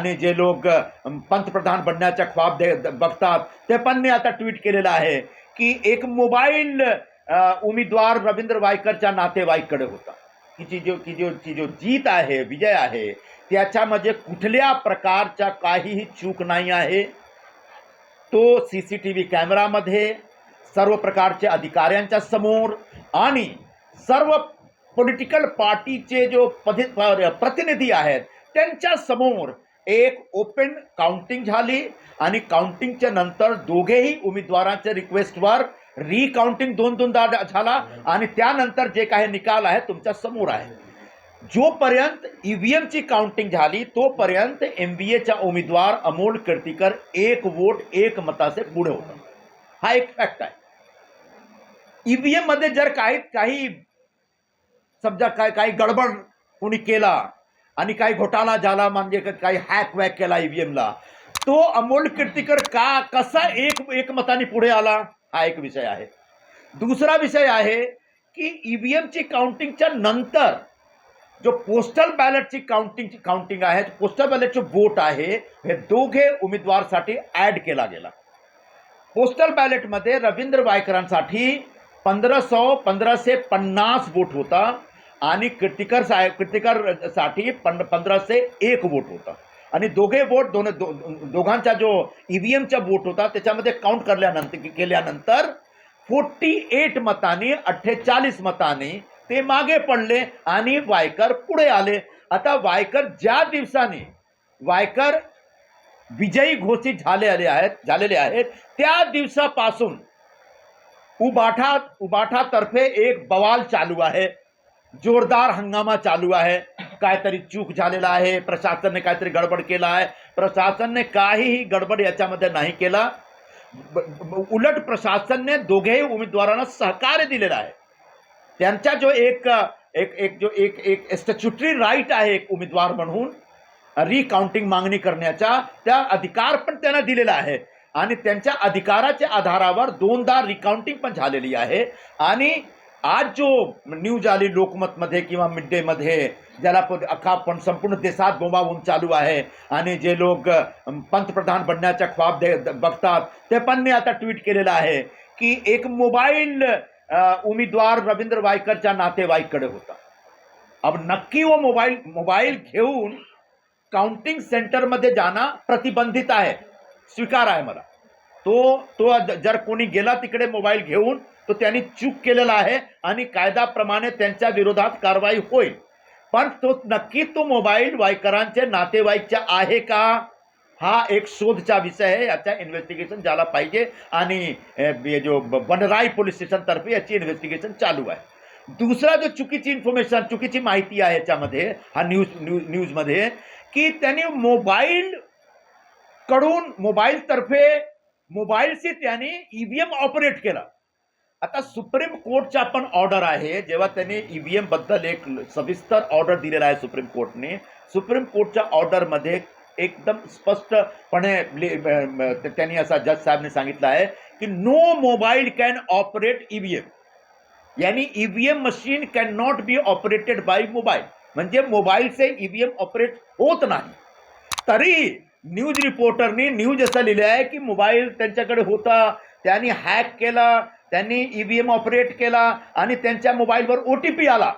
आणि जे लोक पंतप्रधान बनण्याच्या ख्वाब दे बघतात ते पण मी आता ट्विट केलेलं आहे की एक मोबाईल उमेदवार रवींद्र वायकरच्या नातेवाईककडे होता. की जी जो की जो की जो जीत आहे विजय आहे त्याच्यामध्ये कुठल्या प्रकारच्या काहीही चूक नाही आहे. तो सी सी टी व्ही कॅमेरामध्ये सर्व प्रकारचे अधिकाऱ्यांच्या समोर आणि सर्व पॉलिटिकल पार्टीचे जो पधि प्रतिनिधी आहेत त्यांच्यासमोर एक ओपन काउंटिंग झाली आणि काउंटिंगच्या नंतर दोघेही उमेदवारांच्या रिक्वेस्टवर रिकाउंटिंग दोन दोनदा झाला आणि त्यानंतर जे काही निकाल आहे तुमच्यासमोर आहे जोपर्यंत ईव्हीएमची काउंटिंग झाली तोपर्यंत एम बी एचा उमेदवार अमोल कीर्तीकर एक वोट एक मताचे पुढे होता हा एक फॅक्ट आहे. ईव्हीएममध्ये जर काही काही समजा काय काही गडबड कोणी केला आणि काही घोटाळा झाला म्हणजे का- काही हॅक वॅक केला ईव्हीएमला तो अमोल कीर्तीकर का कसा एक एक मताने पुढे आला? हा एक विषय आहे. दुसरा विषय आहे की ईव्हीएमची काउंटिंगच्या नंतर जो पोस्टल बॅलेटची काउंटिंगची काउंटिंग आहे पोस्टल बॅलेटचे वोट आहे हे दोघे उमेदवारसाठी ॲड केला गेला. पोस्टल बॅलेटमध्ये रवींद्र वायकरांसाठी पंधराशे पंधराशे पन्नास वोट होता. आणि कीर्तिकर साहेब कीर्तिकरसाठी पं पंधराशे एक वोट होता. आणि दोघे वोट दोन दो, दोघांचा जो ई व्ही एमचा वोट होता त्याच्यामध्ये काउंट करल्यानंतर केल्यानंतर फोर्टी एट मताने अठ्ठेचाळीस मताने ते मागे पडले आणि वायकर पुढे आले. आता वायकर ज्या दिवसाने वायकर विजयी घोषित झालेले आहेत झालेले आहेत त्या दिवसापासून उबाठा उबाठातर्फे एक बवाल चालू आहे. जोरदार हंगामा चालू आहे. काहीतरी चूक झालेला आहे. प्रशासनने काहीतरी गडबड केला आहे. प्रशासनने काहीही गडबड याच्यामध्ये नाही केला. उलट प्रशासनने दोघेही उमेदवारांना सहकार्य दिलेलं आहे. त्यांचा जो एक एक एक जो एक एक स्टॅच्युटरी राईट आहे एक उमेदवार म्हणून रिकाउंटिंग मागणी करण्याचा त्या अधिकार पण त्यांना दिलेला आहे. आणि त्यांच्या अधिकाराच्या आधारावर दोनदा रिकाउंटिंग पण झालेली आहे. आणि आज जो न्यूज आली लोकमतमध्ये किंवा मिड डेमध्ये ज्याला पण अख्खा पण संपूर्ण देशात बोंबाबोंब चालू आहे. आणि जे लोक पंतप्रधान बनण्याच्या ख्वाब दे बघतात ते पण मी आता ट्विट केलेलं आहे की एक मोबाईल उमेदवार रवींद्र वायकरच्या नातेवाईककडे होता. अब नक्की व मोबाईल मोबाईल घेऊन काउंटिंग सेंटरमध्ये जाणं प्रतिबंधित आहे स्वीकार आहे मला. तो तो जर कोणी गेला तिकडे मोबाईल घेऊन तो त्यांनी चूक केलेला आहे आणि कायद्याप्रमाणे त्यांच्या विरोधात कारवाई होईल. पण तो नक्की तो मोबाईल वायकरांचे नातेवाईकच्या आहे का? हा एक शोधचा विषय आहे. याचा इन्व्हेस्टिगेशन झाला पाहिजे आणि जो बनराई पोलीस स्टेशनतर्फे याची इन्व्हेस्टिगेशन चालू आहे. दुसरा जो चुकीची इन्फॉर्मेशन चुकीची माहिती आहे याच्यामध्ये हा न्यूज न्यूज न्यूजमध्ये की त्यांनी मोबाईल कडून मोबाईलतर्फे मोबाईलशी त्यांनी ईव्हीएम ऑपरेट केला. आता सुप्रीम कोर्टचा पण ऑर्डर आहे. जेव्हा त्यांनी ईव्हीएमबद्दल एक सविस्तर ऑर्डर दिलेला आहे सुप्रीम कोर्टने. सुप्रीम कोर्टच्या ऑर्डरमध्ये एकदम स्पष्टपणे त्यांनी असा जज साहेबने सांगितलं आहे की no mobile can operate EVM यानी EVM machine can not be operated by mobile म्हणजे मोबाईलचे ईव्हीएम ऑपरेट होत नाही. तरी न्यूज रिपोर्टरनी न्यूज असं लिहिलं आहे की मोबाईल त्यांच्याकडे होता त्यांनी हॅक केला त्यांनी ई व्ही एम ऑपरेट केला आणि त्यांच्या मोबाईलवर ओ टी पी आला.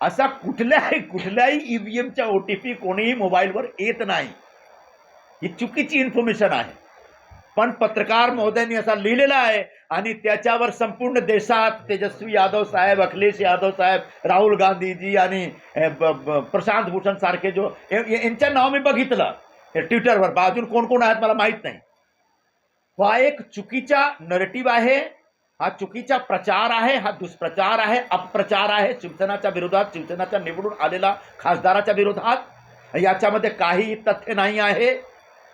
असा कुठल्याही कुठल्याही ई व्ही एमच्या ओ टी पी कोणीही मोबाईलवर येत नाही. ही चुकीची इन्फॉर्मेशन आहे. पण पत्रकार महोदयांनी असा लिहिलेला आहे आणि त्याच्यावर संपूर्ण देशात तेजस्वी यादव साहेब अखिलेश यादव साहेब राहुल गांधीजी आणि प्रशांत भूषण सारखे जो यांच्या नाव मी बघितलं. हे ट्विटरवर बा अजून कोण कोण आहेत मला माहीत नाही. हा एक चुकीचा नरेटिव्ह आहे हा चुकीचा प्रचार आहे हा दुष्प्रचार आहे अपप्रचार आहे शिवसेनाच्या विरोधात शिवसेनाच्या निवडून आलेला खासदाराच्या विरोधात. याच्यामध्ये काही तथ्य नाही आहे.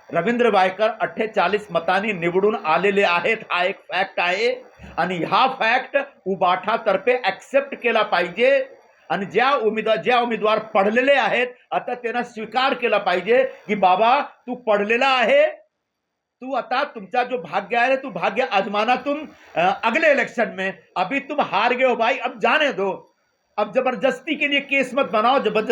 रवींद्र वायकर अठ्ठेचाळीस मतांनी निवडून आलेले आहेत हा एक फॅक्ट आहे. आणि हा फॅक्ट उबाठातर्फे ॲक्सेप्ट केला पाहिजे. आणि ज्या उमेदवार ज्या उमेदवार पडलेले आहेत आता त्यांना स्वीकार केला पाहिजे की बाबा तू पडलेला आहे. तू आता तुमचा जो भाग्य है तू भाग्य आजमाना तुम अगले इलेक्शन में. अभी तुम हार गए हो भाई अब जाने दो. अब जबरदस्ती के लिए केस मत बनाओ जबरदस्ती